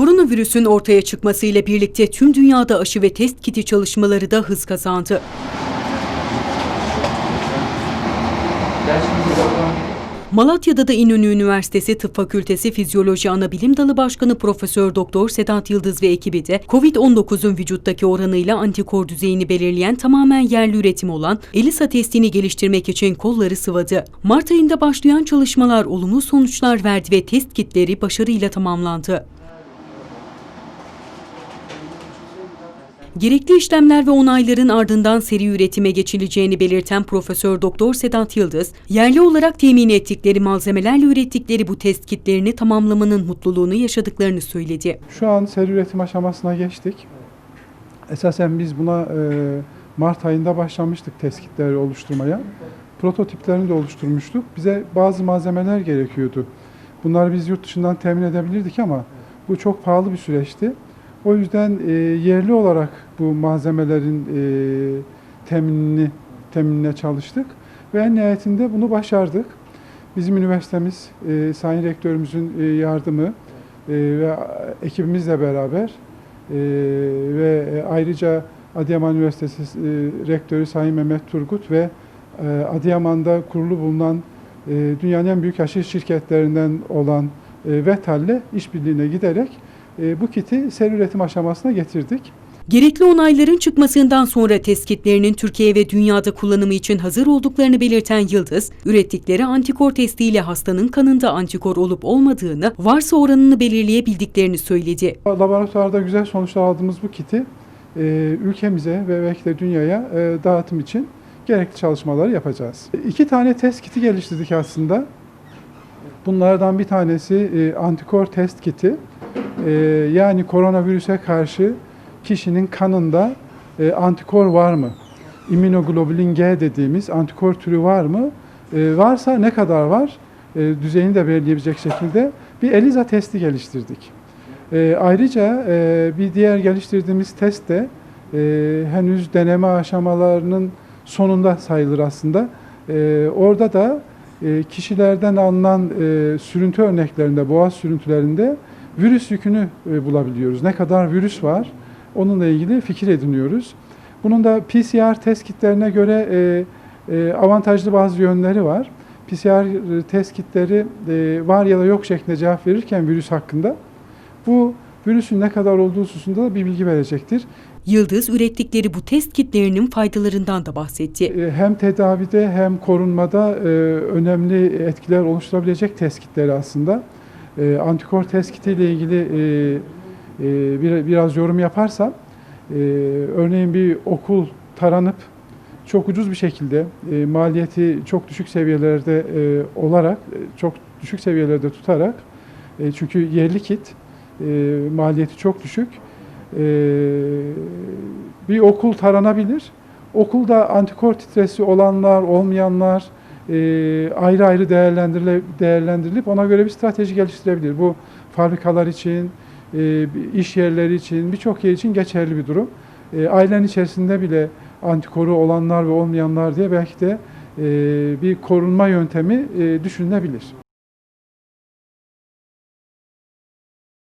Koronavirüsün ortaya çıkmasıyla birlikte tüm dünyada aşı ve test kiti çalışmaları da hız kazandı. Malatya'da da İnönü Üniversitesi Tıp Fakültesi Fizyoloji Anabilim Dalı Başkanı Profesör Doktor Sedat Yıldız ve ekibi de COVID-19'un vücuttaki oranıyla antikor düzeyini belirleyen tamamen yerli üretim olan ELISA testini geliştirmek için kolları sıvadı. Mart ayında başlayan çalışmalar olumlu sonuçlar verdi ve test kitleri başarıyla tamamlandı. Gerekli işlemler ve onayların ardından seri üretime geçileceğini belirten Profesör Doktor Sedat Yıldız, yerli olarak temin ettikleri malzemelerle ürettikleri bu test kitlerini tamamlamanın mutluluğunu yaşadıklarını söyledi. Şu an seri üretim aşamasına geçtik. Esasen biz buna e, Mart ayında başlamıştık test kitleri oluşturmaya. Prototiplerini de oluşturmuştuk. Bize bazı malzemeler gerekiyordu. Bunları biz yurt dışından temin edebilirdik ama bu çok pahalı bir süreçti. O yüzden e, yerli olarak bu malzemelerin e, teminini teminine çalıştık ve en nihayetinde bunu başardık. Bizim üniversitemiz, e, Sayın Rektörümüzün e, yardımı e, ve ekibimizle beraber e, ve e, ayrıca Adıyaman Üniversitesi e, Rektörü Sayın Mehmet Turgut ve e, Adıyaman'da kurulu bulunan e, dünyanın en büyük aşı şirketlerinden olan e, Vetal'le işbirliğine giderek bu kiti seri üretim aşamasına getirdik. Gerekli onayların çıkmasından sonra test kitlerinin Türkiye ve dünyada kullanımı için hazır olduklarını belirten Yıldız, ürettikleri antikor testiyle hastanın kanında antikor olup olmadığını, varsa oranını belirleyebildiklerini söyledi. Laboratuvarda güzel sonuçlar aldığımız bu kiti e, ülkemize ve belki de dünyaya e, dağıtım için gerekli çalışmaları yapacağız. İki tane test kiti geliştirdik aslında. Bunlardan bir tanesi e, antikor test kiti. E, yani koronavirüse karşı kişinin kanında e, antikor var mı? İmmünoglobulin G dediğimiz antikor türü var mı? E, varsa ne kadar var? E, düzeyini de belirleyebilecek şekilde bir ELISA testi geliştirdik. E, ayrıca e, bir diğer geliştirdiğimiz test de e, henüz deneme aşamalarının sonunda sayılır aslında. E, orada da e, kişilerden alınan e, sürüntü örneklerinde, boğaz sürüntülerinde virüs yükünü e, bulabiliyoruz. Ne kadar virüs var onunla ilgili fikir ediniyoruz. Bunun da PCR test kitlerine göre e, e, avantajlı bazı yönleri var. PCR test kitleri var ya da yok şeklinde cevap verirken virüs hakkında bu virüsün ne kadar olduğu hususunda da bir bilgi verecektir. Yıldız, ürettikleri bu test kitlerinin faydalarından da bahsetti. Hem tedavide hem korunmada önemli etkiler oluşturabilecek test kitleri aslında. E, Antikor ile ilgili e, e, bir- biraz yorum yaparsam, e, örneğin bir okul taranıp çok ucuz bir şekilde e, maliyeti çok düşük seviyelerde e, olarak, e, çok düşük seviyelerde tutarak, e, çünkü yerli kit e, maliyeti çok düşük, e, bir okul taranabilir. Okulda antikor titresi olanlar, olmayanlar ayrı ayrı değerlendirile, değerlendirilip ona göre bir strateji geliştirebilir. Bu fabrikalar için, e, iş yerleri için, birçok yer için geçerli bir durum. E, ailenin içerisinde bile antikoru olanlar ve olmayanlar diye belki de e, bir korunma yöntemi e, düşünülebilir.